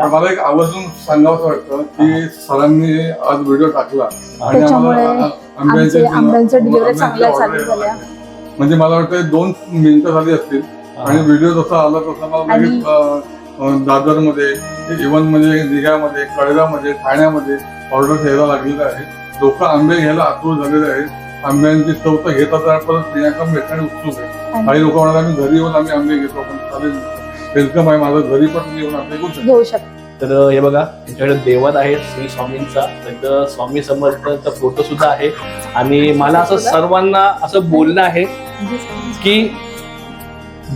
पण मला एक आवर्जून सांगावं वाटतं की सरांनी आज व्हिडिओ टाकला. आणि त्याच्यामुळे आम्हाला आमचे आंब्याचे आंब्यांच्या डिलिव्हरी आंब्यांच्या चांगल्या चालू order झाल्या. आल्या. म्हणजे मला वाटतं दोन मिनिटं झाली असतील. आणि व्हिडिओ जसा आला तसा मला आणि- लगेच अं, अं, दादरमध्ये इव्हन म्हणजे निघामध्ये कळव्यामध्ये ठाण्यामध्ये ऑर्डर घ्यायला लागलेलं आहे. लोक आंबे घ्यायला आतुर झालेले आहेत. आंब्यांची चव तर घेतात परत प्रियांका भेटण्यासाठी उत्सुक आहे. आणि काही लोक म्हणाले आम्ही घरी येऊन आम्ही आंबे घेतो पण चालेल. वेलकम आहे माझं घरी पण तुम्ही येऊन घेऊ शकता. घेऊ शकतो. तर हे बघा त्यांच्याकडे देवात आहे श्री स्वामींचा. तर स्वामी समर्थांचा फोटो सुद्धा आहे. आणि मला असं सर्वांना असं बोलणं आहे की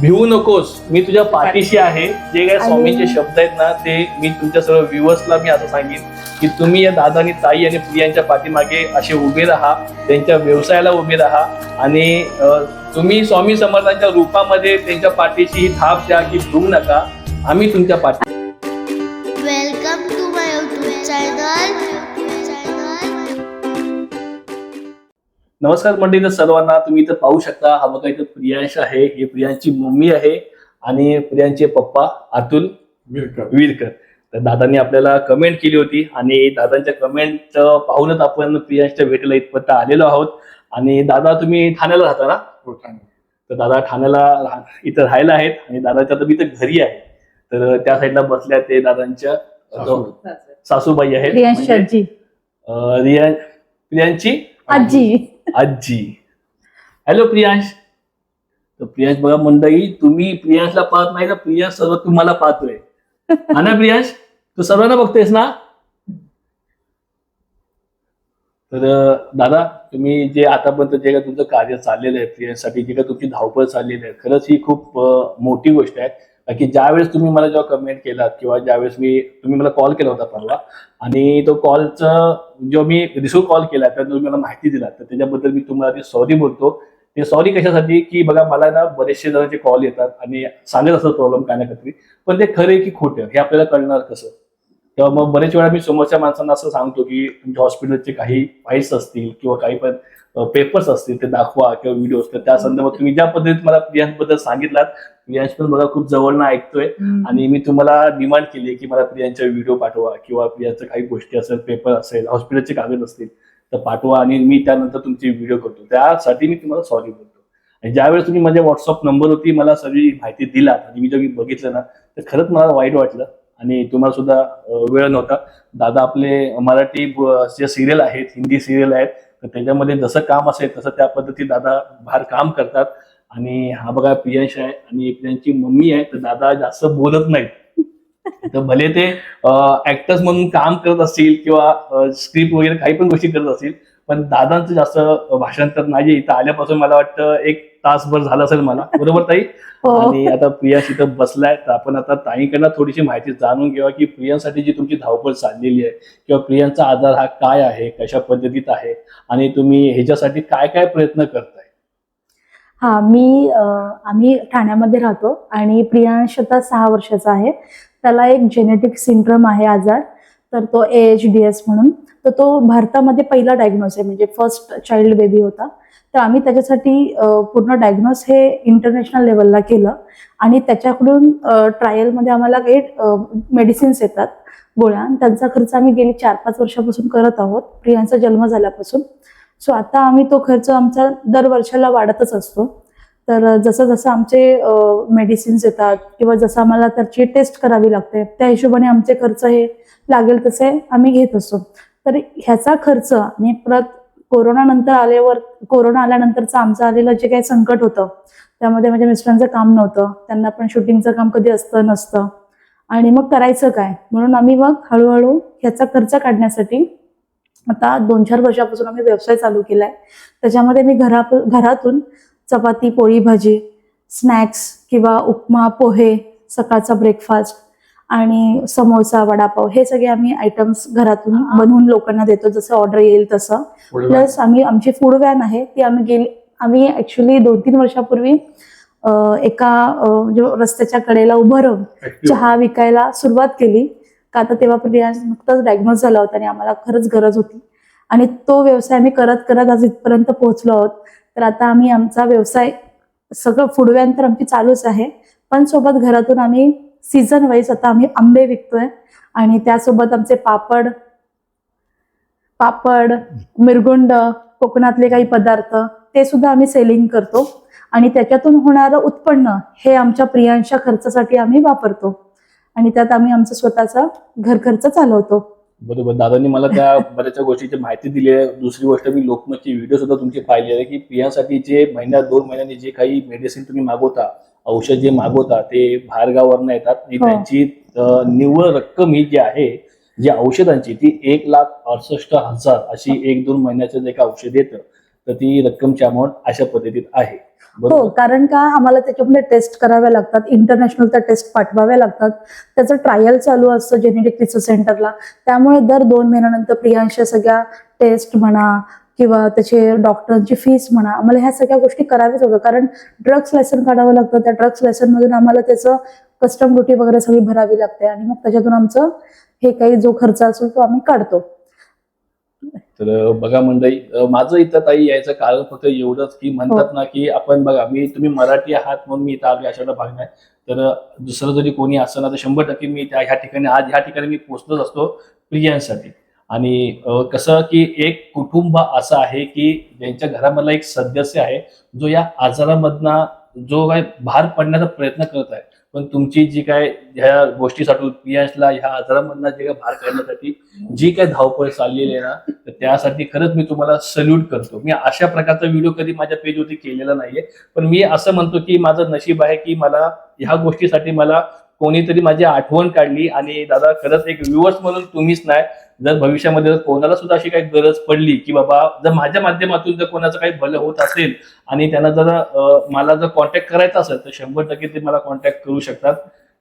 भिवू नकोस. मी तुझ्या पाठीशी आहे. जे काय स्वामींचे शब्द आहेत ना ते मी तुमच्या सर्व व्ह्युअर्सला मी असं सांगेन की तुम्ही या दादा आणि ताई आणि प्रियांच्या पाठीमागे असे उभे राहा. त्यांच्या व्यवसायाला उभे राहा. आणि अं, तुम्ही स्वामी समर्थांच्या रूपामध्ये त्यांच्या पाठीशी ही थाप द्या की भिवू नका. आम्ही तुमच्या पाठी my YouTube channel. नमस्कार मंडळी तर सर्वांना तुम्ही इथं पाहू शकता. हा बघा इथं प्रियांश आहे. ही प्रियांची मम्मी आहे आणि प्रियांचे पप्पा अतुल विरकर. वीरकर. तर दादांनी आपल्याला कमेंट केली होती आणि दादांच्या कमेंट पाहूनच आपण प्रियांशच्या भेटीला इथपर्यंत आलेलो आहोत. आणि दादा तुम्ही ठाण्याला राहता ना? तर दादा ठाण्याला राह- इथं राहायला आहेत आणि दादाच्या तर इथं घरी आहे. तर त्या साईडला बसल्या ते दादांच्या. सासूबाई आहेत. प्रियांशी म्हणजे, प्रियांची आजी. आजी. हॅलो प्रियांश. तर प्रियांश बघा मंडळी तुम्ही प्रियांशला पाहत नाही तर प्रियांश सर्व तुम्हाला पाहतोय. हा ना प्रियांश? तू सर्वांना बघतेस ना? तर दादा तुम्ही जे आतापर्यंत जे काय तुमचं कार्य चाललेलं आहे प्रियांशसाठी जे काय तुमची धावपळ चाललेली आहे खरंच ही खूप मोठी गोष्ट आहे. बाकी की ज्यावेळेस तुम्ही मला जेव्हा कमेंट केलात किंवा ज्यावेळेस मी तुम्ही मला कॉल केला होता परवा आणि तो कॉलचा जेव्हा मी रिसिव्ह कॉल केला तर तुम्ही मला माहिती दिला तर त्याच्याबद्दल मी तुम्हाला सॉरी बोलतो. ते सॉरी कशासाठी? की बघा मला ना बरेचसे जणांचे कॉल येतात आणि सांगत असतात प्रॉब्लेम काय ना काहीतरी पण ते खरे की खोटं हे आपल्याला कळणार कसं? तेव्हा मग बरेच वेळा मी समोरच्या माणसांना असं सांगतो की तुमच्या हॉस्पिटलचे काही फाईल्स असतील किंवा काही पण पेपर्स असतील ते दाखवा किंवा व्हिडिओज तर त्या संदर्भात तुम्ही ज्या पद्धतीत मला प्रियांबद्दल सांगितलात प्रियांश पण बघा खूप जवळनं ऐकतोय. आणि मी तुम्हाला डिमांड केली की मला प्रियांचा व्हिडिओ पाठवा किंवा प्रियांचं काही गोष्टी असेल पेपर असेल हॉस्पिटलचे कागद असतील तर पाठवा आणि मी त्यानंतर तुमची व्हिडिओ करतो. त्यासाठी मी तुम्हाला सॉरी बोलतो. आणि ज्यावेळेस तुम्ही माझ्या व्हॉट्सअप नंबरवरती मला सगळी माहिती दिलात आणि मी जेव्हा बघितलं ना तर खरंच मला वाईट वाटलं. आणि तुम्हाला सुद्धा वेळ नव्हता. दादा आपले मराठी जे सिरियल आहेत हिंदी सिरियल आहेत तर त्याच्यामध्ये जसं काम असेल तसं त्या पद्धतीत दादा बाहेर काम करतात. आणि हा बघा प्रियांश आहे आणि प्रियांची मम्मी आहे तर दादा जास्त बोलत नाहीत. तर भले ते ऍक्टर्स म्हणून काम करत असतील किंवा स्क्रिप्ट वगैरे काही पण गोष्टी करत असतील पण दादांचं जास्त भाषांतर नाही. इथं आल्यापासून मला वाटतं एक तासभर झालं असेल मला. बरोबर ताई? हो. आणि आता प्रियांश इथं बसलाय तर आपण आता ताईंकडनं थोडीशी माहिती जाणून घेऊया की प्रियांसाठी जी तुमची धावपळ चाललेली आहे किंवा प्रियांचा आजार हा काय आहे कशा पद्धतीत आहे आणि तुम्ही ह्याच्यासाठी काय काय प्रयत्न करताय? हा मी आम्ही ठाण्यामध्ये राहतो आणि प्रियांश आता सहा वर्षाचा आहे. त्याला एक जेनेटिक सिंड्रम आहे आजार. तर तो ए एच डी एस म्हणून. तर तो भारतामध्ये पहिला डायग्नोस आहे. म्हणजे फर्स्ट चाइल्ड बेबी होता. तर आम्ही त्याच्यासाठी पूर्ण डायग्नोस हे इंटरनॅशनल लेवलला केलं. आणि त्याच्याकडून ट्रायलमध्ये आम्हाला काही मेडिसिन्स येतात गोळ्या. आणि त्यांचा खर्च आम्ही गेली चार पाच वर्षापासून करत आहोत. प्रियांचा जन्म झाल्यापासून. सो आता आम्ही तो खर्च आमचा दर वर्षाला वाढतच असतो. तर जसं जसं आमचे मेडिसिन्स येतात किंवा जसं आम्हाला त्याची टेस्ट करावी लागते त्या हिशोबाने आमचे खर्च हे लागेल तसे आम्ही घेत असतो. तर ह्याचा खर्च आणि परत कोरोना नंतर आल्यावर कोरोना आल्यानंतरचं आमचं आलेलं जे काही संकट होतं त्यामध्ये माझ्या मिस्टरांचं काम नव्हतं त्यांना पण शूटिंगचं काम कधी असतं नसतं. आणि मग करायचं काय? म्हणून आम्ही मग हळूहळू ह्याचा खर्च काढण्यासाठी आता दोन चार वर्षापासून आम्ही व्यवसाय चालू केलाय. त्याच्यामध्ये मी घरा घरातून चपाती पोळी भाजी स्नॅक्स किंवा उपमा पोहे सकाळचा ब्रेकफास्ट आणि समोसा वडापाव हे सगळे आम्ही आयटम्स घरातून बनवून लोकांना देतो जसं ऑर्डर येईल तसं. प्लस आम्ही आमची फूड व्हॅन आहे ती आम्ही गेली आम्ही ऍक्च्युली दोन तीन वर्षापूर्वी एका रस्त्याच्या कडेला उभं राहून. चहा विकायला सुरुवात केली. का तर तेव्हा नुकताच डायग्नोज झाला होता आणि आम्हाला खरंच गरज होती. आणि तो व्यवसाय आम्ही करत करत आज इथपर्यंत पोहोचलो आहोत. तर आता आम्ही आमचा व्यवसाय सगळं फूड तर आमची चालूच आहे. पण सोबत घरातून आम्ही सीझन वाईज आता आम्ही आंबे विकतोय. आणि त्यासोबत आमचे पापड पापड मिरगुंड कोकणातले काही पदार्थ ते सुद्धा आम्ही सेलिंग करतो. आणि त्याच्यातून होणारं उत्पन्न हे आमच्या प्रियांच्या खर्चासाठी आम्ही वापरतो. आणि त्यात आम्ही आमचा स्वतःचा घर खर्च चालवतो. बरोबर. दादांनी मला त्या बऱ्याचशा गोष्टीची माहिती दिली आहे. दुसरी गोष्ट मी लोकमतची व्हिडिओ सुद्धा तुमची पाहिली आहे की प्रियांसाठी जे महिन्यात दोन महिन्यांनी जे काही मेडिसिन तुम्ही मागवता औषध जे मागवता ते बाहेरगावावरनं येतात. आणि हो. त्यांची निव्वळ रक्कम ही जी आहे जी औषधांची ती एक लाख अडसष्ट हजार अशी एक दोन महिन्याचं जे काही औषध येतं तर ती रक्कमची अमाऊंट अशा पद्धतीत आहे. हो कारण का आम्हाला त्याच्यामध्ये टेस्ट कराव्या लागतात. इंटरनॅशनल त्या टेस्ट पाठवाव्या लागतात. त्याचं ट्रायल चालू असतं जेनेटिक रिसर्च सेंटरला त्यामुळे दर दोन महिन्यानंतर प्रियांशा सगळ्या टेस्ट म्हणा किंवा त्याचे डॉक्टरांची फीस म्हणा आम्हाला ह्या सगळ्या गोष्टी कराव्याच होतं कारण ड्रग्स लायसन काढावं लागतं. त्या ड्रग्स लायसन मधून आम्हाला त्याचं कस्टम ड्युटी वगैरे सगळी भरावी लागते. आणि मग त्याच्यातून आमचं हे काही जो खर्च असेल तो आम्ही काढतो. तर बघा मंडळी माझं इथं ताई यायचं कारण फक्त एवढंच की म्हणतात ना की आपण बघा मी तुम्ही मराठी आहात म्हणून मी इथं आलो अशाला भाग नाही. तर दुसरं जरी कोणी असं ना तर शंभर टक्के मी त्या ह्या ठिकाणी आज ह्या ठिकाणी मी पोहोचलोच असतो प्रियांसाठी. आणि कसं की एक कुटुंब असं आहे की ज्यांच्या घरामधला एक सदस्य आहे जो या आजारामधना जो काय बाहेर पडण्याचा प्रयत्न करत आहे. पण तुमची जी काय ह्या गोष्टीसाठी प्रियांशला ह्या आजारामधनं जे काय भार करण्यासाठी जी काय धावपळ चाललेली आहे ना तर त्यासाठी खरंच मी तुम्हाला सल्यूट करतो. मी अशा प्रकारचा व्हिडिओ कधी माझ्या पेजवरती केलेला नाहीये. पण मी असं म्हणतो की माझं नशीब आहे की मला ह्या गोष्टीसाठी मला कोणीतरी माझी आठवण काढली आणि दादा खरंच एक व्ह्युअर्स म्हणून तुम्हीच नाही जर भविष्यामध्ये जर कोणाला सुद्धा अशी काही गरज पडली की बाबा जर माझ्या माध्यमातून जर कोणाचं काही भलं होत असेल आणि त्यांना जर मला जर कॉन्टॅक्ट करायचा असेल तर शंभर टक्के ते मला कॉन्टॅक्ट करू शकतात.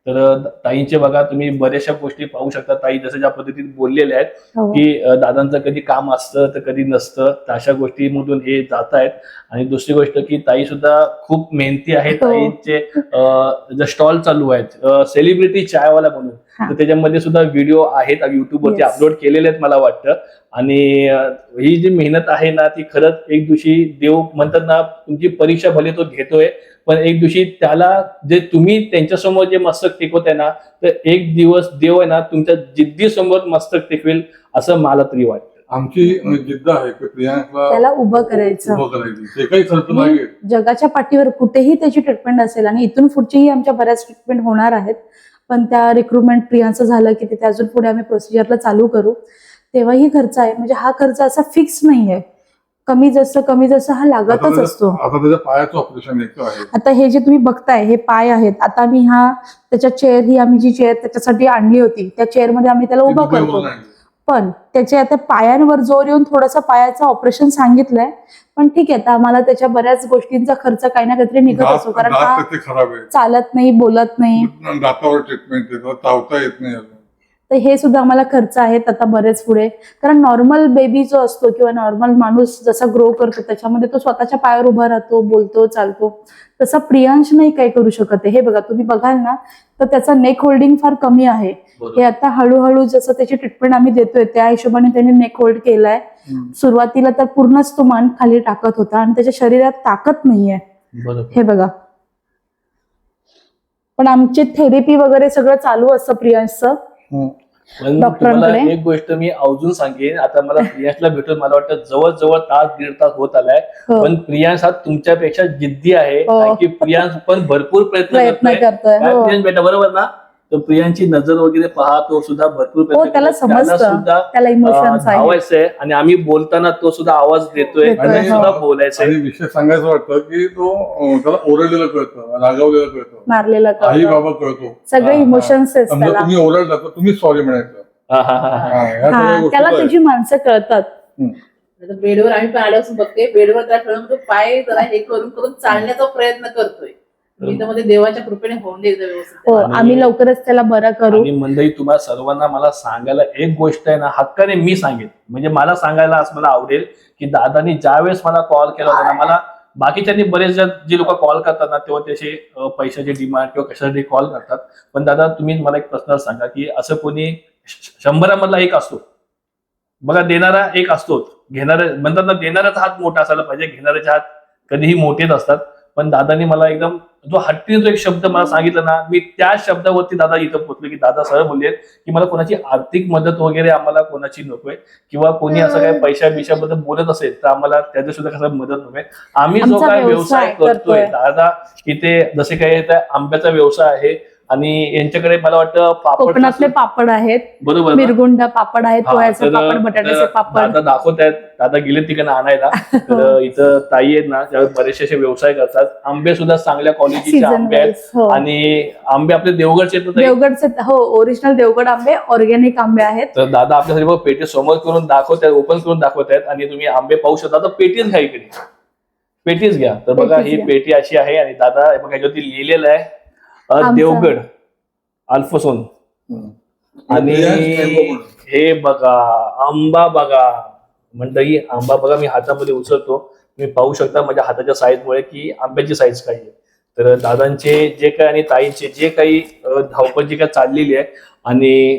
तर ताईंचे बघा तुम्ही बऱ्याचशा गोष्टी पाहू शकता ताई जसं ज्या पद्धतीत बोललेल्या आहेत हो. की दादांचं कधी काम असतं तर कधी नसतं तर अशा गोष्टीमधून हे जात आहेत आणि दुसरी गोष्ट की ताई सुद्धा खूप मेहनती आहेत हो. ताईंचे जे स्टॉल चालू आहेत सेलिब्रिटी चायवाला म्हणून. तर त्याच्यामध्ये सुद्धा व्हिडिओ आहेत युट्यूबवरती. अपलोड केलेले आहेत मला वाटतं आणि ही जी मेहनत आहे ना ती खरंच एक दिवशी देव म्हणतात ना तुमची परीक्षा भले तो घेतोय पण एक दिवशी त्याला जे तुम्ही त्यांच्यासमोर जे मस्तक टेकवताय ना तर एक दिवस देव आहे ना तुमच्या जिद्दी समोर मस्तक टेकवेल असं मला तरी वाटतं. आमची जिद्द आहे की प्रियांकला त्याला उभं करायचं. जगाच्या पाठीवर कुठेही त्याची ट्रीटमेंट असेल आणि इथून पुढचीही आमच्या बऱ्याच ट्रीटमेंट होणार आहेत पण त्या रिक्रुटमेंट प्रियांचं झालं की तिथे अजून पुढे आम्ही प्रोसिजरला चालू करू. तेव्हाही खर्च आहे. म्हणजे हा खर्च असा फिक्स नाही आहे कमी जसं कमी जसं हा लागतच असतो. आता त्याच्या पायाचं ऑपरेशन आहे. आता हे जे तुम्ही बघताय हे पाय आहेत. आता मी हा त्याच्या चेअर ही आम्ही जी चेअर त्याच्यासाठी आणली होती त्या चेअरमध्ये आम्ही त्याला उभा करतो. पण त्याच्या आता पायांवर जोर येऊन थोडंसं पायाचं ऑपरेशन सांगितलंय. पण ठीक आहे आता आम्हाला त्याच्या बऱ्याच गोष्टींचा खर्च काही ना काहीतरी निघत असतो. कारण हा त्याचे खराब आहे चालत नाही बोलत नाही. दातावर ट्रीटमेंट चावता येत नाही तर हे सुद्धा आम्हाला खर्च आहेत आता बरेच पुढे. कारण नॉर्मल बेबी जो असतो किंवा नॉर्मल माणूस जसा ग्रो करतो त्याच्यामध्ये तो स्वतःच्या पायावर उभा राहतो बोलतो चालतो. तसा प्रियांश नाही काय करू शकत आहे. हे बघा तुम्ही बघाल ना तर त्याचा नेक होल्डिंग फार कमी आहे. हे आता हळूहळू जसं त्याची ट्रीटमेंट आम्ही देतोय त्या हिशोबाने त्याने नेक होल्ड केलाय. सुरुवातीला तर पूर्णच तो मान खाली टाकत होता आणि त्याच्या शरीरात ताकद नाहीये. हे बघा. पण आमचे थेरपी वगैरे सगळं चालू असतं प्रियांशचं. पण डॉक्टरांकडे? तुम्हाला एक गोष्ट मी अजून सांगेन आता मला प्रियांशला भेटून मला वाटतं जवळजवळ तास दीड तास होत आलाय हो. पण प्रियांश हा तुमच्यापेक्षा जिद्दी आहे हो. कारण की प्रियांश पण भरपूर प्रयत्न प्रयत्न करतोय हो प्रियांश बेटा बरोबर ना तर प्रियांची नजर वगैरे पहा तो सुद्धा भरपूर हो त्याला समजतं. सुद्धा त्याला इमोशन्स आहे धावायचं आहे आणि आम्ही बोलताना तो सुद्धा आवाज देतोय देतोय, आणि हो. सुद्धा बोलायचंय. आणि विषय सांगायचं वाटतं की तो अं, त्याला ओरडलेलं कळतं रागावलेलं कळतं. मारलेला आई कळतं. बाबा कळतो. सगळे हा, हा. इमोशन्स आहेत समजा त्याला. तुम्ही ओरडला तर तुम्ही सॉरी म्हणायचं. हा, हा, हा, हा. हा, ह्या सगळ्या हा गोष्टी त्याला आहेत. त्याची माणसं कळतात. आता बेडवर आम्ही पण आल्यापासून बघते बेडवर त्याला कळून तो पाय जरा हे करून करून चालण्याचा प्रयत्न करतोय. मध्ये देवाच्या कृपेने होऊन दे हो आम्ही लवकरच त्याला बरं करू. आणि मंडळी तुम्हाला सर्वांना मला सांगायला एक गोष्ट आहे ना हक्काने मी सांगेन. म्हणजे मला सांगायला असं मला आवडेल की दादानी ज्यावेळेस मला कॉल केला होता ना मला बाकीच्यांनी बरेच जण जी लोक कॉल करतात ना तेव्हा त्याचे पैशाचे डिमांड किंवा कशासाठी कॉल करतात. पण दादा तुम्ही मला एक प्रश्न सांगा की असं कोणी श- शंभरामधला एक असतो. बघा देणारा एक असतोच घेणारा म्हणतात ना देणाऱ्याचा हात मोठा असायला पाहिजे घेणाऱ्याचे हात कधीही मोठेच असतात. पण दादानी मला एकदम जो हट्टीने जो एक शब्द मला सांगितला ना मी त्या शब्दावरती दादा इथं पोहोचलो की दादा सरळ बोलले की मला कोणाची आर्थिक मदत वगैरे आम्हाला कोणाची नकोय किंवा कोणी असं काही पैशा बिशाबद्दल बोलत असेल तर आम्हाला त्याची सुद्धा कसं मदत नकोय आम्ही जो काय व्यवसाय करतोय. दादा इथे जसे काही त्या आंब्याचा व्यवसाय आहे आणि यांच्याकडे मला वाटतं पापड कोकणातले पापड आहेत. बरोबर? मिरगुंडा पापड आहेत हा, पोह्याचे तर- पापड बटाट्याचे तर पापड. दादा दाखवत आहेत. दादा गेले तिकडे आणायला. तर इथं ताई आहेत ना त्यावेळी बरेचसे असे व्यवसाय करतात. आंबे सुद्धा चांगल्या क्वालिटीचे आंबे आहेत. हो. आणि आंबे आपले देवगडचे? देवगडचे हो ओरिजिनल देवगड आंबे ऑर्गॅनिक आंबे आहेत. तर दादा आपल्यासाठी पेटी समोर करून दाखवत आहेत ओपन करून दाखवत आहेत. आणि तुम्ही आंबे पाहू शकता. तर पेटीच घ्या इकडे. पेटीच घ्या. तर बघा ही. पेटी अशी आहे. आणि दादा हे बघा याच्यावरती लिहिलेलं आहे. देवगड अल्फोसोन. आणि. हे बघा आंबा बघा. मंडळी आंबा बघा मी हातामध्ये उचलतो तुम्ही पाहू शकता माझ्या हाताच्या साईजमुळे की आंब्याची साईज काय आहे. तर दादांचे जे काही आणि ताईंचे जे काही धावपळ जी काय चाललेली आहे आणि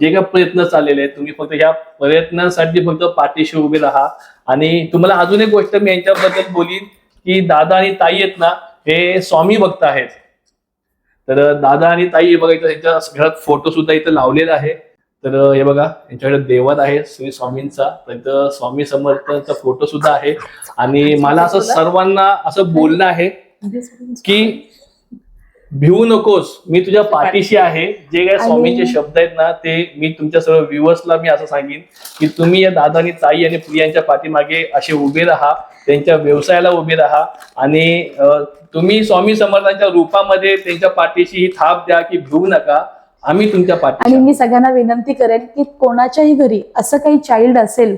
जे काही प्रयत्न चाललेले आहेत तुम्ही फक्त ह्या प्रयत्नासाठी फक्त पाठीशी उभे राहा. आणि तुम्हाला अजून एक गोष्ट मी यांच्याबद्दल बोलीन की दादा आणि ताई आहेत ना हे स्वामी भक्त आहेत. तर दादा आणि ताई हे बघा इथं त्यांच्या घरात फोटो सुद्धा इथं लावलेला आहे. तर हे बघा यांच्याकडे देवत आहे श्री स्वामींचा. तर इथं स्वामी समर्थांचा फोटो सुद्धा आहे. आणि मला असं सर्वांना असं बोलणं आहे की भिवू नकोस. मी तुझ्या पाठीशी आहे. जे काय स्वामींचे शब्द आहेत ना ते मी तुमच्या सर्व व्ह्युअर्सला मी असं सांगेन की तुम्ही या दादा आणि ताई आणि प्रियांच्या पाठीमागे असे उभे राहा त्यांच्या व्यवसायाला उभे राहा आणि तुम्ही स्वामी समर्थांच्या रूपामध्ये त्यांच्या पाठीशी ही थाप द्या की भिवू नका. आम्ही तुमच्या आणि पाठीशी मी सगळ्यांना विनंती करेन की कोणाच्याही घरी असं काही चाइल्ड असेल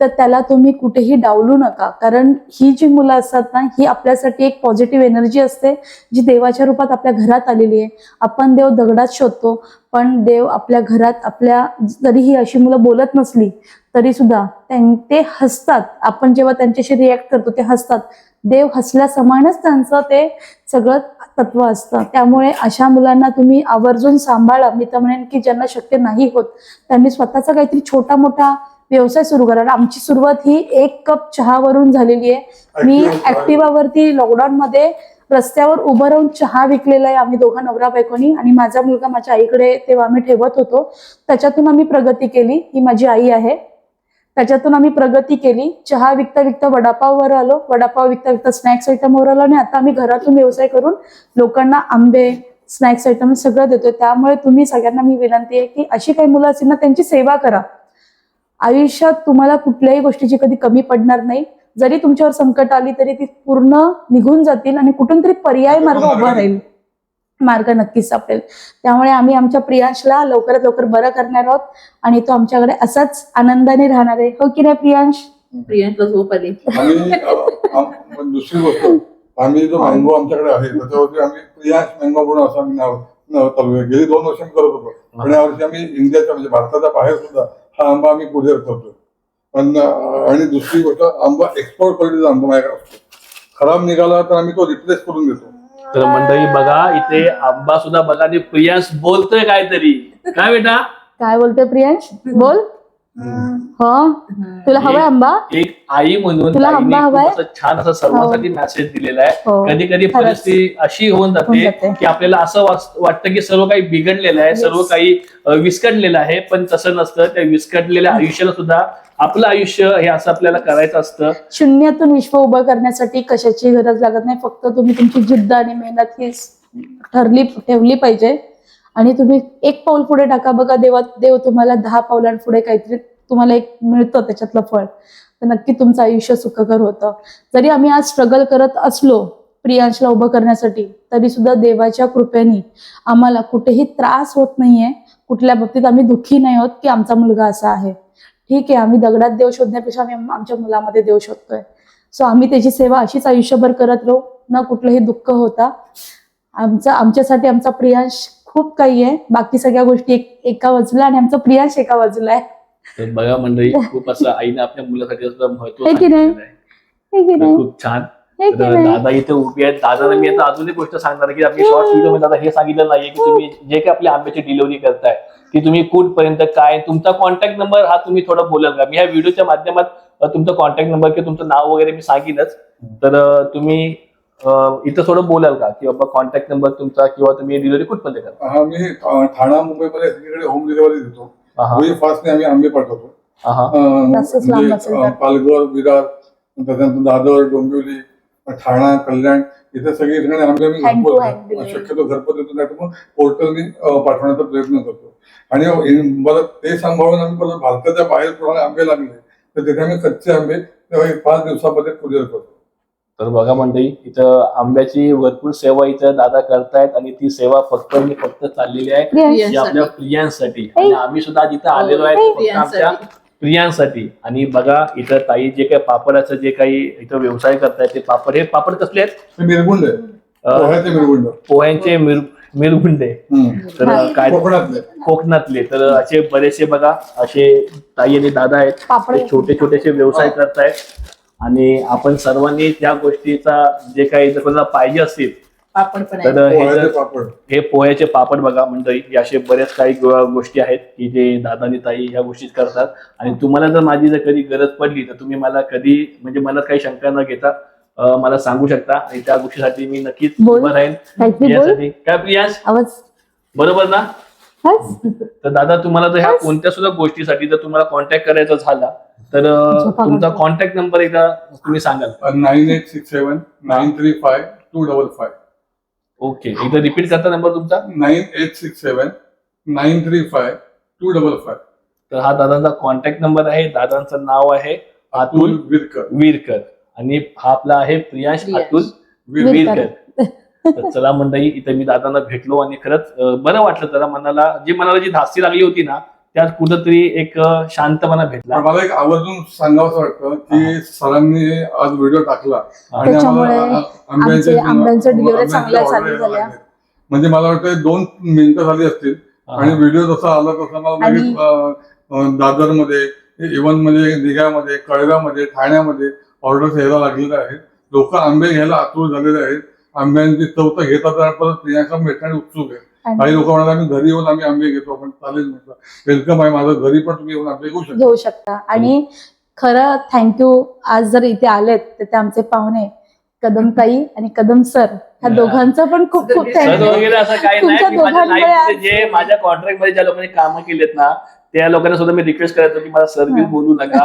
तर त्याला तुम्ही कुठेही डावलू नका. कारण ही जी मुलं असतात ना ही आपल्यासाठी एक पॉझिटिव्ह एनर्जी असते जी देवाच्या रूपात आपल्या घरात आलेली आहे. आपण देव दगडात शोधतो पण देव आपल्या घरात आपल्या जरी ही अशी मुलं बोलत नसली तरी सुद्धा त्यां- ते हसतात. आपण जेव्हा त्यांच्याशी रिॲक्ट करतो ते हसतात. देव हसल्यासमानच त्यांचं ते सगळं तत्व असतं. त्यामुळे अशा मुलांना तुम्ही आवर्जून सांभाळा. मी तर म्हणेन की ज्यांना शक्य नाही होत त्यांनी स्वतःचा काहीतरी छोटा मोठा व्यवसाय सुरू करा आमची सुरुवात ही एक कप चहावरून झालेली आहे. मी ऍक्टिवावरती लॉकडाऊन मध्ये रस्त्यावर उभं राहून चहा विकलेला आहे. आम्ही दोघा नवरा बायकोनी आणि माझा मुलगा माझ्या आईकडे तेव्हा आम्ही ठेवत होतो. त्याच्यातून आम्ही प्रगती केली. ही माझी आई आहे. त्याच्यातून आम्ही प्रगती केली. चहा विकता विकता वडापाववर आलो. वडापाव विकता विकता स्नॅक्स आयटमवर आलो आणि आता आम्ही घरातून व्यवसाय करून लोकांना आंबे स्नॅक्स आयटम सगळं देतोय. त्यामुळे तुम्ही सगळ्यांना मी विनंती आहे की अशी काही मुलं असतील ना त्यांची सेवा करा. आयुष्यात तुम्हाला कुठल्याही गोष्टीची कधी कमी पडणार नाही. जरी तुमच्यावर संकट आली तरी ती पूर्ण निघून जातील आणि कुठून तरी पर्याय मार्ग उभा राहील. मार्ग नक्कीच सापडेल. त्यामुळे आम्ही आमच्या प्रियांशला लवकरात लवकर बरं करणार आहोत आणि तो आमच्याकडे असाच आनंदाने राहणार आहे. हो की नाही प्रियांश? प्रियांशला झोप आली. आणि अ, आम- दुसरी गोष्ट आम्ही जो मँगो आमच्याकडे आहे त्याच्यावरती आम्ही प्रियांश मँगो म्हणून असं आम्ही नाव नाव चालू आहे गेली दोन वर्ष करत होतो. पण यावर्षी आम्ही इंडियाच्या म्हणजे भारताच्या बाहेर सुद्धा हा आंबा आम्ही कुरिअर करतो. पण आणि दुसरी गोष्ट आंबा एक्सपोर्ट क्वालिटीचा आंबा माझ्याकडे असतो. खराब निघाला तर आम्ही तो रिप्लेस करून देतो. तर मंडळी बघा इथे आंबा सुद्धा बघा आणि प्रियांश बोलतोय काहीतरी. काय बेटा? काय बोलते प्रियांश? बोल. हो. तुला हवाय आंबा? एक आई म्हणून तुला आंबा हवाय? छान असं सर्वांसाठी मेसेज दिलेला आहे. हो. कधी कधी. परिस्थिती अशी होऊन जाते. की आपल्याला असं वाटतं की सर्व काही बिघडलेलं आहे सर्व. काही विस्कटलेलं आहे पण तसं नसतं. त्या विस्कटलेल्या आयुष्याला सुद्धा आपलं आयुष्य हे असं आपल्याला करायचं असतं. शून्यातून विश्व उभं करण्यासाठी कशाची गरज लागत नाही. फक्त तुम्ही तुमची जिद्द आणि मेहनत ही ठरली ठेवली पाहिजे. आणि तुम्ही एक पाऊल पुढे टाका. बघा देवा देव तुम्हाला दहा पावलांपुढे काहीतरी तुम्हाला एक मिळतं त्याच्यातलं फळ. तर नक्की तुमचं आयुष्य सुखकर होतं. जरी आम्ही आज स्ट्रगल करत असलो प्रियांशला उभं करण्यासाठी तरी सुद्धा देवाच्या कृपेने आम्हाला कुठेही त्रास होत नाहीये. कुठल्या बाबतीत आम्ही दुःखी नाही होत की आमचा मुलगा असा आहे. ठीक आहे आम्ही दगडात देव शोधण्यापेक्षा आम्ही आमच्या मुलामध्ये देव शोधतोय. सो आम्ही त्याची सेवा अशीच आयुष्यभर करत राहू. ना कुठलंही दुःख होता. आमचा आमच्यासाठी आमचा प्रियांश खूप काही आहे बाकी सगळ्या गोष्टी एक, एका बाजूला आणि आमचा प्रियांश एका बाजूला आहे तर बघा मंडळी खूप असं आईने आपल्या मुलासाठी असं महत्त्व हे की नाही? सांगितलेलं आहे. हे की तर नाही? खूप छान हे की तर नाही? दादा इथे उभी आहेत दादाला मी आता अजून एक गोष्ट सांगणार आहे की आपली शॉर्ट व्हिडिओमध्ये दादा हे सांगितलं नाहीये की तुम्ही जे काही आपल्या आंब्याची डिलिव्हरी करताय ती तुम्ही कुठपर्यंत काय तुमचा कॉन्टॅक्ट नंबर हा तुम्ही थोडा बोलाल का मी ह्या व्हिडिओच्या माध्यमात अ, तुमचा कॉन्टॅक्ट नंबर किंवा तुमचं नाव वगैरे मी सांगेनच तर अ, तुम्ही इथं थोडं बोलाल का? की बाबा कॉन्टॅक्ट नंबर तुमचा किंवा तुम्ही डिलिव्हरी कुठपर्यंत करता? हा मी अं, ठाणा मुंबईमध्ये सगळीकडे होम डिलिव्हरी देतो. हा, होई फास्टने आम्ही आंबे पाठवतो. हा, हा. अं, जास्तच लांब म्हणजे, असेल अं, तर. पालघर विरार त्याच्यानंतर दादर डोंबिवली ठाणा कल्याण इथे सगळी ठिकाणी आंबे आम्ही Hand to घरपोच hand delivery. शक्यतो घरपोच देतो नाही तर मग पोर्टलनी पाठवण्याचा प्रयत्न करतो. आणि इन- मला ते सांभाळून आम्ही परत भारताच्या बाहेर कोणाला आंबे लागले तर तिथे आम्ही कच्चे आंबे तेव्हा एक पाच दिवसामध्ये कुरिअर करतो. तर बघा मंडळी इथं आंब्याची भरपूर सेवा इथं दादा करतायत आणि ती सेवा फक्त आणि फक्त चाललेली आहे जी आपल्या प्रियांसाठी. आणि आम्ही सुद्धा आज इथं आलेलो आहे फक्त आमच्या प्रियांसाठी. आणि बघा इथं ताई जे काही पापडाचं जे काही इथं व्यवसाय करतायत ते पापड हे पापड कसले आहेत? ते मिरगुंड मिरगुंड. पोह्यांचे मिर मिरगुंडे. तर काय कोकणातले. कोकणातले. तर असे बरेचसे बघा असे ताई आणि दादा आहेत. छोटे छोटेसे व्यवसाय करतायत. आणि आपण सर्वांनी त्या गोष्टीचा जे काही जर कोणाला पाहिजे असतील पापड पण आहे. तर हे पोह्याचे जर- पापड. हे पोह्याचे पापड बघा मंडळी हे असे बरेच काही गो- गोष्टी आहेत की जे दादा आणि ताई ह्या गोष्टी करतात. आणि तुम्हाला जर माझी जर कधी गरज पडली तर तुम्ही मला कधी म्हणजे मला काही शंका न घेता अं, मला सांगू शकता. आणि त्या गोष्टीसाठी मी नक्कीच बोल. उभं राहीन. काहीतरी बोल. यासाठी काय आवाज बरोबर ना. तर दादा तुम्हाला जर ह्या कोणत्या सुद्धा गोष्टीसाठी जर तुम्हाला कॉन्टॅक्ट करायचा झाला तर तुमचा. कॉन्टॅक्ट नंबर एकदा तुम्ही सांगाल. Nine eight six seven nine three five two double five okay एकदा रिपीट करता नंबर तुमचा. Nine eight six seven nine three five two double five तर हा दादांचा कॉन्टॅक्ट नंबर आहे दादांचं नाव आहे अतुल विरकर. वीरकर. आणि हा आपला आहे प्रियांश. अतुल वीरकर. तर चला मंडळी इथं मी दादांना भेटलो आणि खरंच बरं वाटलं जरा मनाला जी मनाला जी धास्ती लागली होती ना त्यात कुठंतरी एक शांतपणा भेटला. पण मला एक आवर्जून सांगावं वाटतं की सरांनी आज व्हिडिओ टाकला. आणि. म्हणजे मला वाटतं दोन मिनिटं झाली असतील. आणि व्हिडिओ जसा आला तसा मला दादरमध्ये इव्हनमध्ये दिघ्यामध्ये कळव्यामध्ये ठाण्यामध्ये ऑर्डर्स यायला लागलेल्या आहेत. लोक आंबे घ्यायला आतुर झालेले आहेत. आंब्यांची चव तर घेतात आणि परत प्रियांका भेटण्यासाठी उत्सुक आहे. आणि काही लोक म्हणाले आम्ही घरी येऊन आम्ही आंबे घेतो पण चालेल म्हटलं वेलकम आहे माझं घरी पण तुम्ही येऊन आंबे घेऊ शकता. घेऊ शकता. आणि खरं थँक्यू आज जर इथे आलेत तर ते आमचे पाहुणे कदमताई आणि कदम सर ह्या हा. दोघांचं पण खूप खूप थँक्यू वगैरे असं काही तुमच्या दोघांमुळे जे माझ्या कॉन्ट्रॅक्टमध्ये ज्या लोकांनी कामं केलेत ना त्या लोकांना सुद्धा मी रिक्वेस्ट करायचो की मला सर बिल बोलू नका.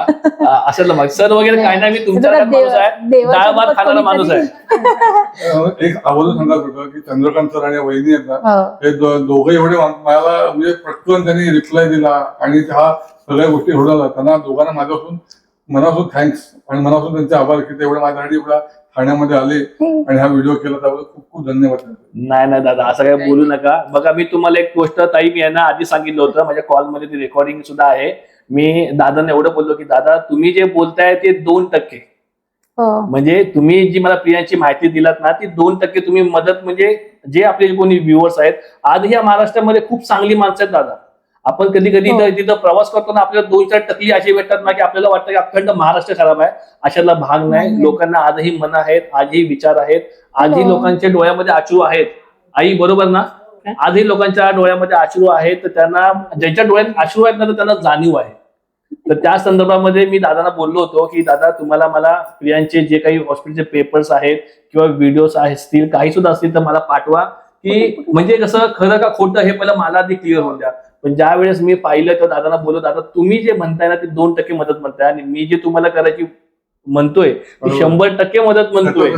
असं मग सर वगैरे काय नाही मी तुमच्या माणूस आहे. डाळ भात खाणारा माणूस आहे एक आवर्जून सांगायचं होतं की चंद्रकांत सर आणि वहिनी ना हो. दोघे एवढे मला म्हणजे पटकन त्यांनी रिप्लाय दिला आणि हा सगळ्या गोष्टी घडवल्या त्यांना दोघांना माझ्यापासून मनापासून थँक्स आणि मनापासून त्यांचे आभार की तेवढे माझ्यासाठी एवढा ठाण्यामध्ये आले आणि हा व्हिडिओ केला त्याबद्दल खूप खूप धन्यवाद. नाही नाही दादा असं काही बोलू नका. बघा मी तुम्हाला एक गोष्ट ताई मी यांना आधी सांगितलं होतं माझ्या कॉलमध्ये ती रेकॉर्डिंग सुद्धा आहे. मी दादांना एवढं बोललो की दादा तुम्ही जे बोलताय ते दोन टक्के. हो. म्हणजे तुम्ही जी मला प्रियांची माहिती दिलात ना ती दोन टक्के तुम्ही मदत म्हणजे जे आपले कोणी व्ह्युअर्स आहेत आज या महाराष्ट्रामध्ये खूप चांगली माणसं आहेत दादा. आपण कधी कधी तिथं प्रवास करतो ना आपल्याला दोन चार टकली अशी भेटतात ना की आपल्याला वाटतं की अखंड महाराष्ट्र खराब आहे. अशाला भाग नाही. लोकांना आजही मन आहेत आजही विचार आहेत. आजही हो. लोकांच्या डोळ्यामध्ये अश्रू आहेत. आई बरोबर ना? आजही लोकांच्या डोळ्यामध्ये अश्रू आहेत तर त्यांना ज्यांच्या डोळ्यात अश्रू आहेत ना तर त्यांना जाणीव आहे. तर त्या संदर्भामध्ये मी दादांना बोललो होतो की दादा तुम्हाला मला प्रियांचे जे काही हॉस्पिटलचे पेपर्स आहेत किंवा व्हिडिओज असतील काही सुद्धा असतील तर मला पाठवा. की म्हणजे कसं खरं का खोटं हे पहिलं मला आधी क्लिअर होऊन द्या. पण ज्या वेळेस मी पाहिलं तर दादांना बोललो दादा तुम्ही जे म्हणताय ना ते दोन टक्के मदत म्हणताय आणि मी जे तुम्हाला करायची म्हणतोय ती. शंभर टक्के मदत म्हणतोय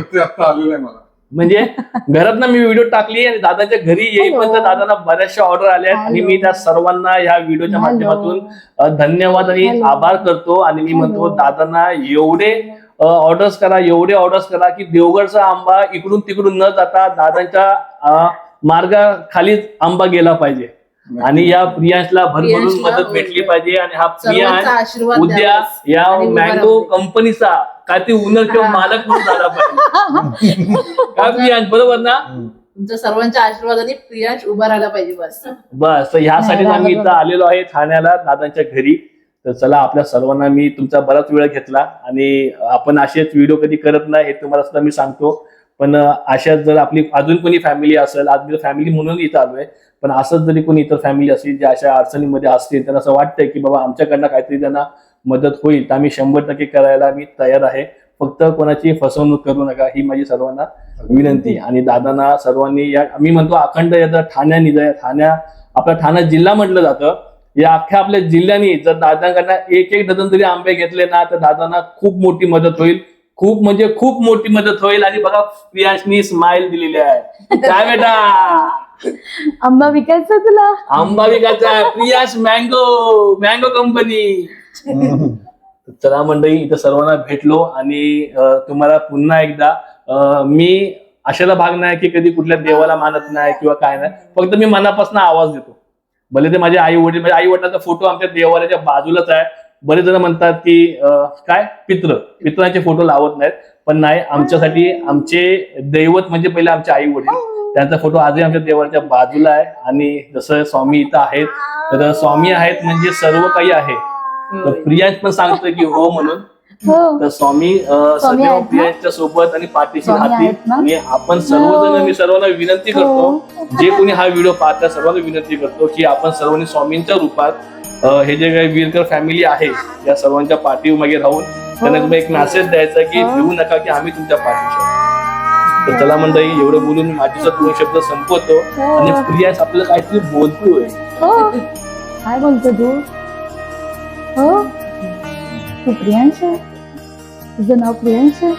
म्हणजे घरात मी व्हिडिओ टाकली आणि दादाच्या घरी येईपर्यंत. दादांना बऱ्याचशा ऑर्डर आल्या आहेत आणि मी त्या सर्वांना ह्या व्हिडिओच्या. माध्यमातून धन्यवाद आणि. आभार करतो आणि मी म्हणतो. दादांना एवढे ऑर्डर्स करा एवढे ऑर्डर्स करा की देवगडचा आंबा इकडून तिकडून न जाता दादांच्या मार्गाखालीच आंबा गेला पाहिजे आणि या प्रियांशला भरभरून मदत भेटली पाहिजे आणि हा प्रियांश उद्या. या मँगो. कंपनीचा काय ते उनर किंवा. मालक म्हणून झाला पाहिजे काय प्रियांश बरोबर ना तुमच्या सर्वांच्या आशीर्वादाने प्रियांश उभा राहायला पाहिजे बस बस ह्यासाठी आम्ही. इथं आलेलो आहे ठाण्याला दादांच्या घरी तर चला आपल्या सर्वांना मी तुमचा बराच वेळ घेतला आणि आपण असेच व्हिडिओ कधी करत नाही हे तुम्हाला सुद्धा मी सांगतो पण अशा अशाच जर आपली अजून कोणी फॅमिली असेल आज मी फॅमिली म्हणून इथं आलोय पण असंच जरी कोणी इतर फॅमिली असतील ज्या अशा अडचणीमध्ये असतील त्यांना असं वाटतंय की बाबा आमच्याकडनं काहीतरी त्यांना मदत होईल. तर आम्ही शंभर टक्के करायला मी तयार आहे. फक्त कोणाची फसवणूक करू नका ही माझी सर्वांना विनंती आणि दादांना सर्वांनी या मी म्हणतो अखंड याचा ठाण्या निधय ठाण्या आपला ठाणा जिल्हा म्हटलं जातं या अख्ख्या आपल्या जिल्ह्यानी जर दादांकडनं एक एक डझन जरी आंबे घेतले ना तर दादांना खूप मोठी मदत होईल. खूप म्हणजे खूप मोठी मदत होईल. आणि बघा प्रियांशनी स्माइल दिलेली आहे. काय बेटा? आंबा विकायचा तुला? आंबा विकायचा आहे. प्रियास मँगो मँगो कंपनी चला मंडळी इथं सर्वांना भेटलो. आणि तुम्हाला पुन्हा एकदा मी अशाला भाग नाही की कधी कुठल्या देवाला मानत नाही किंवा काय नाही. फक्त मी मनापासून आवाज देतो. भले ते माझे आई वडील माझ्या आई वडिलांचा फोटो आमच्या देवालयाच्या बाजूलाच आहे. बरेच जण म्हणतात की काय? पित्र पित्रांचे फोटो लावत नाहीत. पण नाही आमच्यासाठी आमचे दैवत म्हणजे पहिले आमचे आई वडील. त्यांचा फोटो आजही आमच्या देवालयाच्या बाजूला आहे. आणि जसं स्वामी इथं आहेत तर स्वामी आहेत म्हणजे सर्व काही आहे. तर प्रियांश पण सांगतोय की हो म्हणून. हो. तर स्वामी सदैव? प्रियांशच्या सोबत आणि पाठीशी राहतील ना? आणि आपण सर्वजण हो. मी सर्वांना विनंती करतो हो. जे कोणी हा व्हिडिओ पाहतात सर्वांना विनंती करतो की आपण सर्वांनी स्वामींच्या रूपात हे जे काही वीरकर फॅमिली आहे या सर्वांच्या पाठीमागे राहून त्यांना तुम्ही एक मेसेज द्यायचा की हो. भिवू नका की आम्ही तुमच्या पाठीशी. तर चला मंडळी एवढं बोलून माझे दोन शब्द संपवतो. हो. आणि प्रियांश आपल्याला काहीतरी बोलतोय. हो. काय बोलतो तू? हो. तू प्रियांश? आहे तुझं नाव प्रियांश? आहे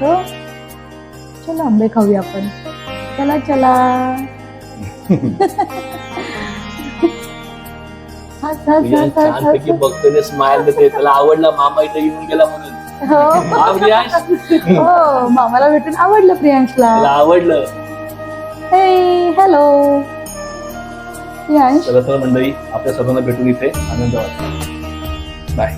हो. चला आंबे खाऊया आपण. चला चला. हस, छानपैकी. बघतोय स्माइल देते त्याला आवडला मामा इथे येऊन गेला म्हणून. हो. हा प्रियांश हो मामाला भेटून आवडलं प्रियांशला. त्याला आवडलं. हे हॅलो प्रियांश चला तर मंडळी आपल्या सर्वांना भेटून इथे आनंद वाटतो. बाय